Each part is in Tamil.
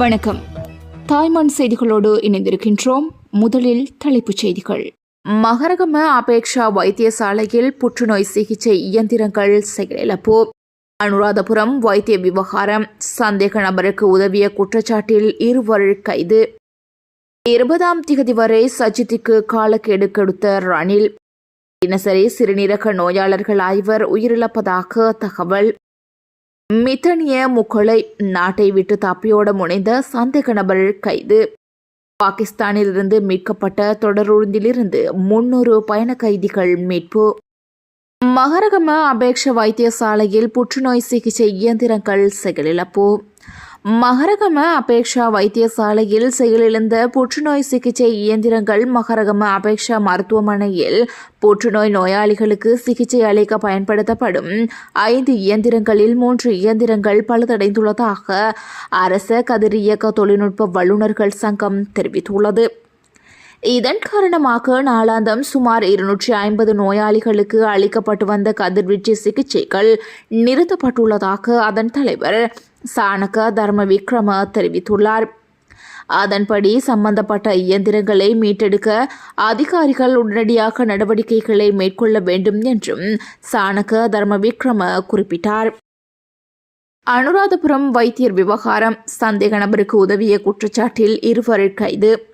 வணக்கம். தாய்மான் செய்திகளோடு இணைந்திருக்கின்றோம். முதலில் தலைப்புச் செய்திகள். மகரகம அபேக்ஷா வைத்தியசாலையில் புற்றுநோய் சிகிச்சை இயந்திரங்கள் செயலிழப்பு. அனுராதபுரம் வைத்திய விவகாரம். சந்தேக நபருக்கு உதவிய குற்றச்சாட்டில் இருவர் கைது. இருபதாம் திகதி வரை சஜித்துக்கு காலக்கெடு கொடுத்த ரணில். தினசரி சிறுநீரக நோயாளர்கள் ஐவர் உயிரிழப்பதாக தகவல். மித்தனிய முக்களை நாட்டை விட்டு தப்பியோட முனைந்த சந்தேக நபர் கைது. பாகிஸ்தானிலிருந்து மீட்கப்பட்ட தொடருந்திலிருந்து முன்னூறு பயண கைதிகள் மீட்பு. மகரகம அபேக்ஷ வைத்தியசாலையில் புற்றுநோய் சிகிச்சை இயந்திரங்கள் செயலிழப்பு. மகரகம அபேக்ஷா வைத்தியசாலையில் செயலிழந்த புற்றுநோய் சிகிச்சை இயந்திரங்கள் மகரகம அபேக்ஷா மருத்துவமனையில் புற்றுநோய் நோயாளிகளுக்கு சிகிச்சை அளிக்க பயன்படுத்தப்படும் ஐந்து இயந்திரங்களில் மூன்று இயந்திரங்கள் பழுதடைந்துள்ளதாக அரச கதிரியக்க தொழில்நுட்ப வல்லுநர்கள் சங்கம் தெரிவித்துள்ளது. இதன் காரணமாக நாளாந்தம் சுமார் இருநூற்றி ஐம்பது நோயாளிகளுக்கு அளிக்கப்பட்டு வந்த கதிர்வீச்சு சிகிச்சைகள் நிறுத்தப்பட்டுள்ளதாக அதன் தலைவர் சாணக தர்ம விக்ரம தெரிவித்துள்ளார். அதன்படி சம்பந்தப்பட்ட இயந்திரங்களை மீட்டெடுக்க அதிகாரிகள் உடனடியாக நடவடிக்கைகளை மேற்கொள்ள வேண்டும் என்றும் சாணக தர்ம விக்ரம குறிப்பிட்டார். அனுராதபுரம் வைத்தியர் விவகாரம் சந்தேக நபருக்கு உதவிய குற்றச்சாட்டில் இருவர் கைது.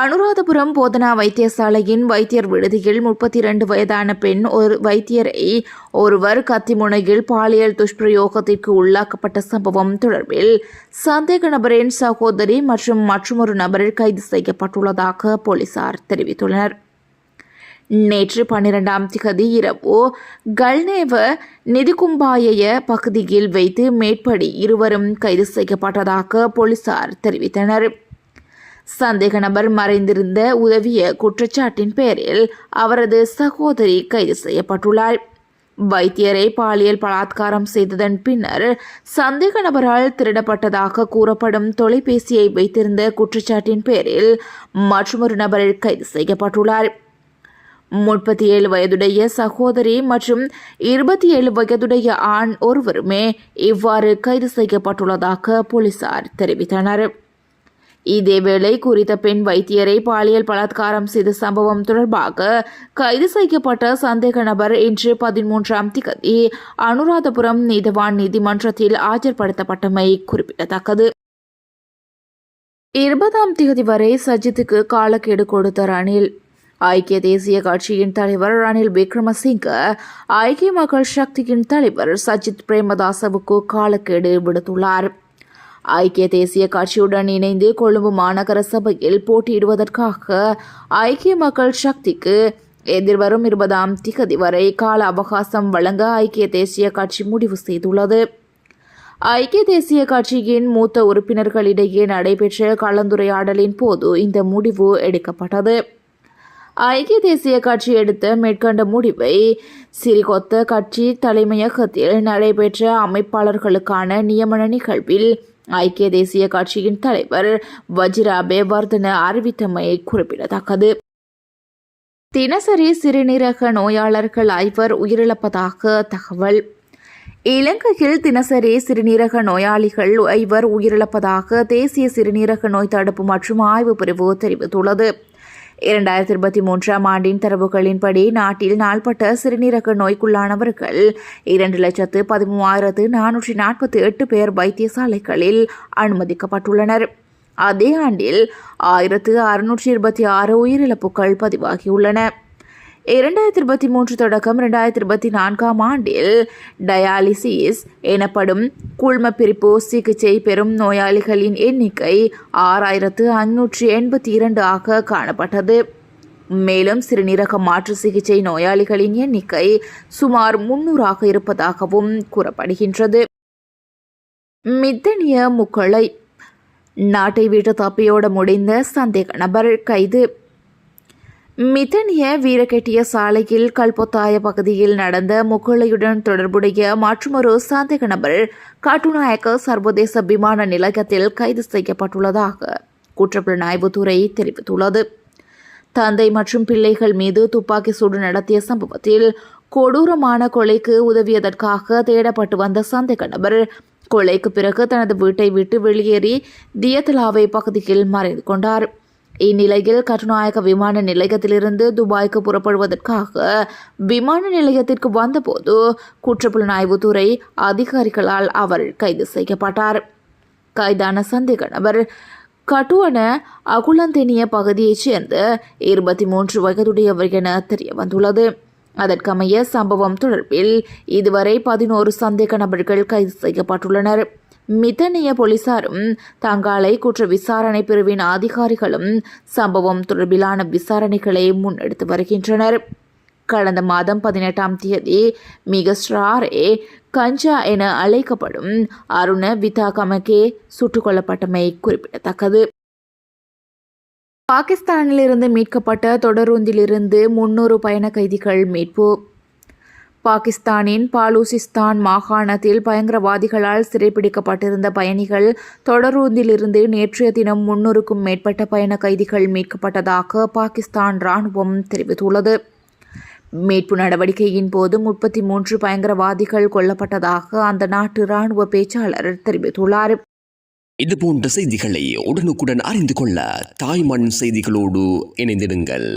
அனுராதபுரம் போதனா வைத்தியசாலையின் வைத்தியர் விடுதியில் முப்பத்தி இரண்டு வயதான பெண் ஒரு வைத்தியரை ஒருவர் கத்திமுனையில் பாலியல் துஷ்பிரயோகத்திற்கு உள்ளாக்கப்பட்ட சம்பவம் தொடர்பில் சந்தேக நபரின் சகோதரி மற்றும் மற்றொரு நபரில் கைது செய்யப்பட்டுள்ளதாக போலீசார் தெரிவித்துள்ளனர். நேற்று பன்னிரெண்டாம் திகதி இரவு கல்நேவ நிதிகும்பாய பகுதியில் வைத்து மேற்படி இருவரும் கைது செய்யப்பட்டதாக போலீசார் தெரிவித்தனர். சந்தேக நபர் மறைந்திருந்த உதவிய குற்றச்சாட்டின் பேரில் அவரது சகோதரி கைது செய்யப்பட்டுள்ளார் வைத்தியரை பாலியல் பலாத்காரம் செய்ததன் பின்னர் சந்தேக நபரால் திருடப்பட்டதாக கூறப்படும் தொலைபேசியை வைத்திருந்த குற்றச்சாட்டின் பேரில் மற்றொரு நபர் கைது செய்யப்பட்டுள்ளார். முப்பத்தி ஏழு வயதுடைய சகோதரி மற்றும் இருபத்தி ஏழு வயதுடைய ஆண் ஒருவருமே இவ்வாறு கைது செய்யப்பட்டுள்ளதாக போலீசார் தெரிவித்தனர். இதேவேளை குறித்த பெண் வைத்தியரை பாலியல் பலாத்காரம் செய்த சம்பவம் தொடர்பாக கைது செய்யப்பட்ட சந்தேக நபர் இன்று பதிமூன்றாம் திகதி அனுராதபுரம் நீதவான் நீதிமன்றத்தில் ஆஜர்படுத்தப்பட்டமை குறிப்பிடத்தக்கது. இருபதாம் தேதி வரை சஜித்துக்கு காலக்கெடு கொடுத்த ரணில். ஐக்கிய தேசிய கட்சியின் தலைவர் ரணில் விக்ரமசிங்க ஐக்கிய மக்கள் சக்தியின் தலைவர் சஜித் பிரேமதாசவுக்கு காலக்கெடு விடுத்துள்ளார். ஐக்கிய தேசிய கட்சியுடன் இணைந்து கொழும்பு மாநகர சபையில் போட்டியிடுவதற்காக ஐக்கிய மக்கள் சக்திக்கு எதிர்வரும் இருபதாம் திகதி வரை கால அவகாசம் வழங்க ஐக்கிய தேசிய கட்சி முடிவு செய்துள்ளது. ஐக்கிய தேசிய கட்சியின் மூத்த உறுப்பினர்களிடையே நடைபெற்ற கலந்துரையாடலின் போது இந்த முடிவு எடுக்கப்பட்டது. ஐக்கிய தேசிய கட்சி எடுத்த மேற்கண்ட முடிவை சிறிகொத்த கட்சி தலைமையகத்தில் நடைபெற்ற அமைப்பாளர்களுக்கான நியமன நிகழ்வில் ஐக்கிய தேசிய கட்சியின் தலைவர் வஜிராபே வர்தன அறிவித்தமை குறிப்பிடத்தக்கது. தினசரி சிறுநீரக நோயாளர்கள் ஐவர் உயிரிழப்பதாக தகவல். இலங்கையில் தினசரி சிறுநீரக நோயாளிகள் ஐவர் உயிரிழப்பதாக தேசிய சிறுநீரக நோய் தடுப்பு மற்றும் ஆய்வு பிரிவு தெரிவித்துள்ளது. இரண்டாயிரத்தி இருபத்தி மூன்றாம் ஆண்டின் தரவுகளின்படி நாட்டில் நாள்பட்ட சிறுநீரக நோய்க்குள்ளானவர்கள் இரண்டு லட்சத்து பதிமூவாயிரத்து நானூற்றி நாற்பத்தி எட்டு பேர் வைத்தியசாலைகளில் அனுமதிக்கப்பட்டுள்ளனர். அதே ஆண்டில் ஆயிரத்து அறுநூற்றி இருபத்தி ஆறு உயிரிழப்புகள் பதிவாகியுள்ளன. இரண்டாயிரத்தி இருபத்தி மூன்று தொடக்கம் இரண்டாயிரத்தி இருபத்தி நான்காம் ஆண்டில் டயாலிசிஸ் எனப்படும் குழ்ம பிரிப்பு சிகிச்சை பெறும் நோயாளிகளின் எண்ணிக்கை ஆறாயிரத்து ஐநூற்றி எண்பத்தி இரண்டு ஆக காணப்பட்டது. மேலும் சிறுநீரக மாற்று சிகிச்சை நோயாளிகளின் எண்ணிக்கை சுமார் முன்னூறாக இருப்பதாகவும் கூறப்படுகின்றது. மித்தனிய முக்களை நாட்டை விட்டு தப்பியோட முடிந்த சந்தேக நபர் கைது. மிதனிய வீரகெட்டிய சாலையில் கல்பொத்தாய பகுதியில் நடந்த முகலையுடன் தொடர்புடைய மற்றொரு சந்தேக நபர் காட்டுநாயக்க சர்வதேச விமான நிலையத்தில் கைது செய்யப்பட்டுள்ளதாக குற்றப்புலனாய்வுத்துறை தெரிவித்துள்ளது. தந்தை மற்றும் பிள்ளைகள் மீது துப்பாக்கி சூடு நடத்திய சம்பவத்தில் கொடூரமான கொலைக்கு உதவியதற்காக தேடப்பட்டு வந்த சந்தேக நபர் கொலைக்கு பிறகு தனது வீட்டை விட்டு வெளியேறி தியத்தலாவை பகுதியில் மறைந்து கொண்டார். இந்நிலையில் கட்டுநாயக்க விமான நிலையத்திலிருந்து துபாய்க்கு புறப்படுவதற்காக விமான நிலையத்திற்கு வந்தபோது குற்றப்புலனாய்வுத்துறை அதிகாரிகளால் அவர் கைது செய்யப்பட்டார். கைதான சந்தேக நபர் கட்டுவன அகுலந்தெனிய பகுதியைச் சேர்ந்த இருபத்தி மூன்று வயதுடையவர் என தெரிய வந்துள்ளது அதற்கமைய சம்பவம் தொடர்பில் இதுவரை பதினோரு சந்தேக நபர்கள் கைது செய்யப்பட்டுள்ளனர். மிதனிய போலீசாரும் தங்காலை குற்ற விசாரணை பிரிவின் அதிகாரிகளும் சம்பவம் தொடர்பிலான விசாரணைகளை முன்னெடுத்து வருகின்றனர். கடந்த மாதம் பதினெட்டாம் தேதி மிகஸ்ட்ராரே கஞ்சா என அழைக்கப்படும் அருண விதாகமகே சுட்டுக் கொல்லப்பட்டமை குறிப்பிடத்தக்கது. பாகிஸ்தானிலிருந்து மீட்கப்பட்ட தொடருந்திலிருந்து முன்னூறு பயண கைதிகள் மீட்பு பாகிஸ்தானின் பாலூசிஸ்தான் மாகாணத்தில் பயங்கரவாதிகளால் சிறைப்பிடிக்கப்பட்டிருந்த பயணிகள் தொடரூந்திலிருந்து நேற்றைய தினம் முன்னூறுக்கும் மேற்பட்ட பயண கைதிகள் மீட்கப்பட்டதாக பாகிஸ்தான் ராணுவம் தெரிவித்துள்ளது. மீட்பு நடவடிக்கையின் போது முப்பத்தி மூன்று பயங்கரவாதிகள் கொல்லப்பட்டதாக அந்த நாட்டு ராணுவ பேச்சாளர் தெரிவித்துள்ளார். இது போன்ற செய்திகளை உடனுக்குடன் அறிந்து கொள்ள தாய்மண் செய்திகளோடு இணைந்திடுங்கள்.